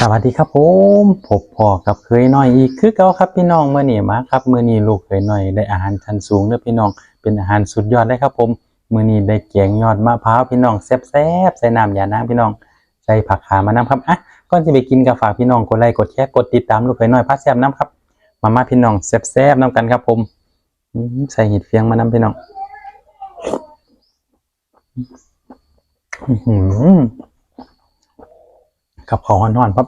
สวัสดีครับผมผมพอกับเคยหน่อยอีกคือเก่าครับพี่น้องเมื่อนี้มาครับเมื่อนี้ลูกเคยหน่อยได้อาหารชั้นสูงเด้อพี่น้องเป็นอาหารสุดยอดเลยครับผมมื่อนี้ได้แกงยอดมะพร้าวพี่น้องแซ่บๆใส่น้ำยานางพี่น้องใส่ผักขามาน้ำครับอะก่อนจะไปกินกับฝากพี่น้องกดไลค์กดแชร์กดติดตามลูกเคยหน่อยพาแซ่บน้ำครับมามาพี่น้องแซ่บๆน้ำกันครับผมใส่เห็ดเฟียงมาน้ำพี่น้องอื กับข้าวห่อนๆครับ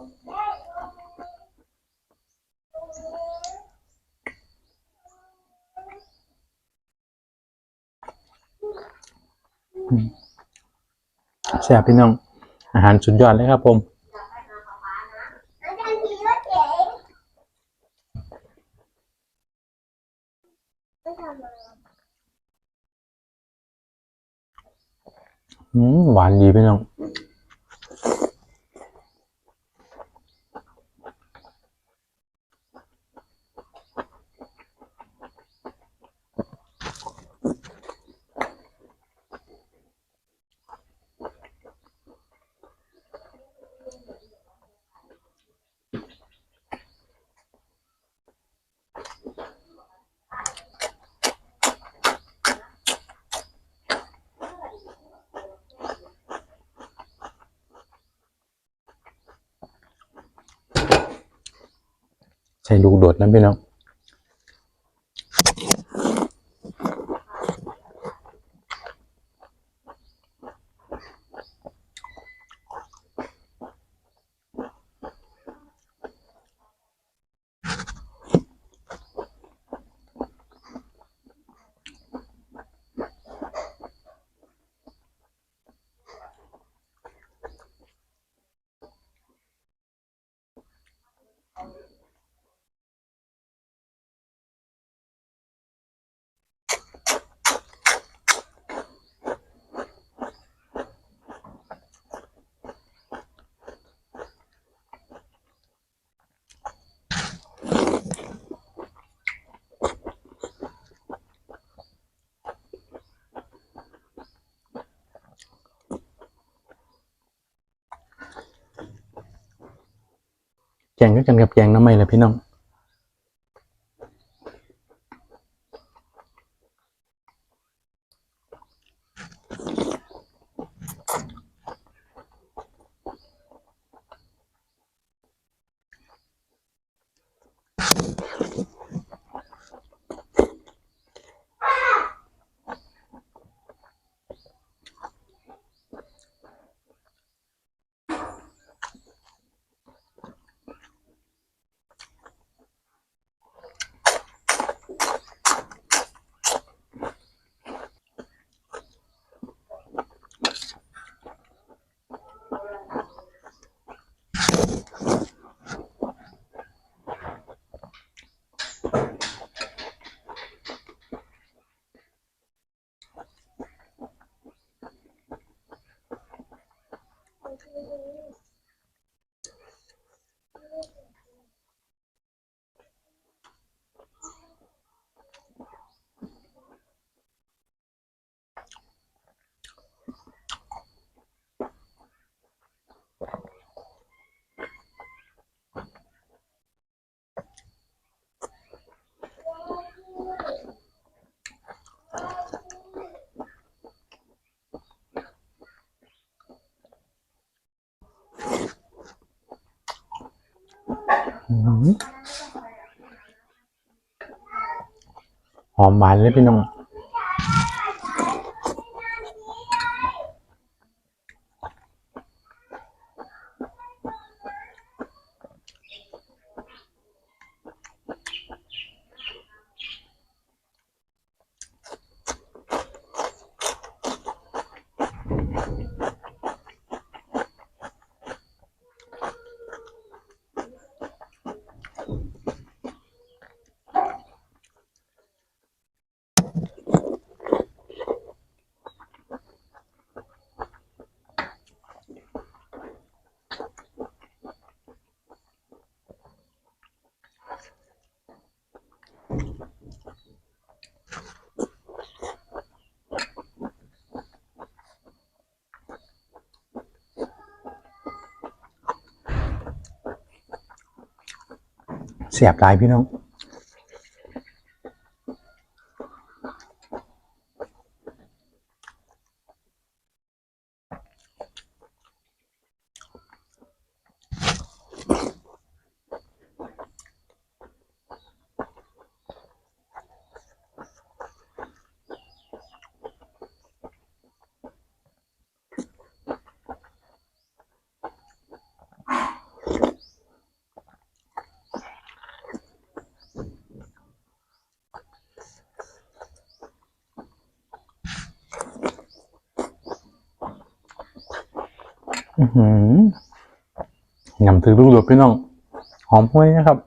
แซ่บพี่น้อง อาหารสุดยอดเลยครับผมหวานดีพี่น้อง ใส่ลูกโดดนะพี่น้อง แกงก็กันกับแกงน้ำไม่เลยพี่น้อง หอมหวานเลยพี่น้อง อ เสียบหลายพี่น้อง ยำถือลูกหลวพี่น้อง หอมห้วยนะครับ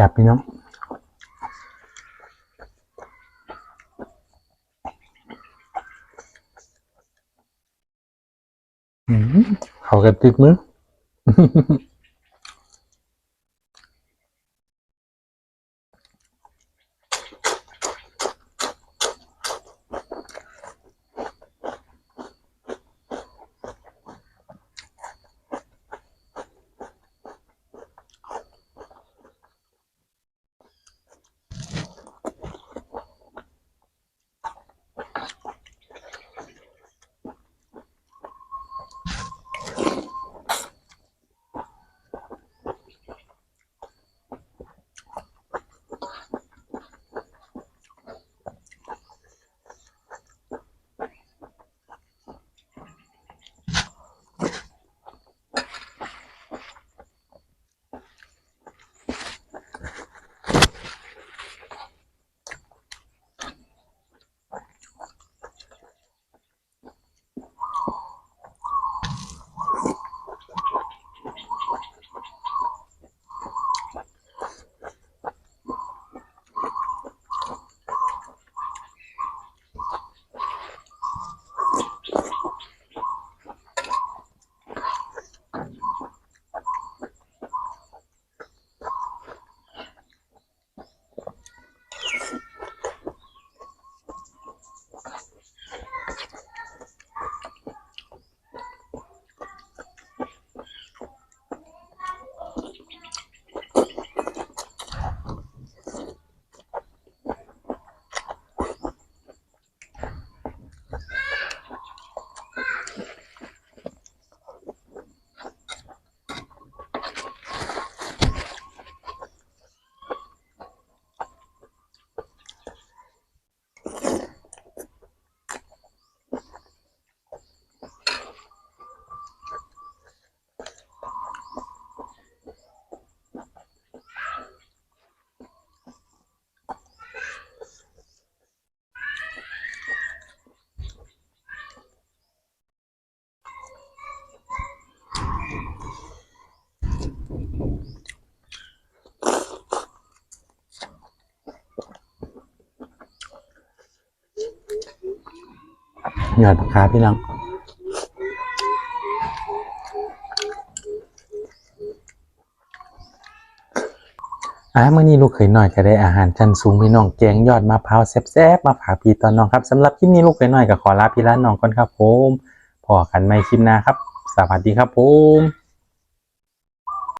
แซ่บพี่น้องเขากันติดมือ ยอดปากคาพี่น้องอ่าเมื่อนี้ลูกเขยหน่อยก็ได้อาหารชั้นสูงพี่น้องแกงยอดมะพร้าวแซ่บๆมาฝากพี่ตอนน้องครับสำหรับคลิปนี้ลูกเขยหน่อยก็ขอลาพี่ละน้องก่อนครับผมพอกันไม่คลิปหน้าครับ สวัสดีครับผม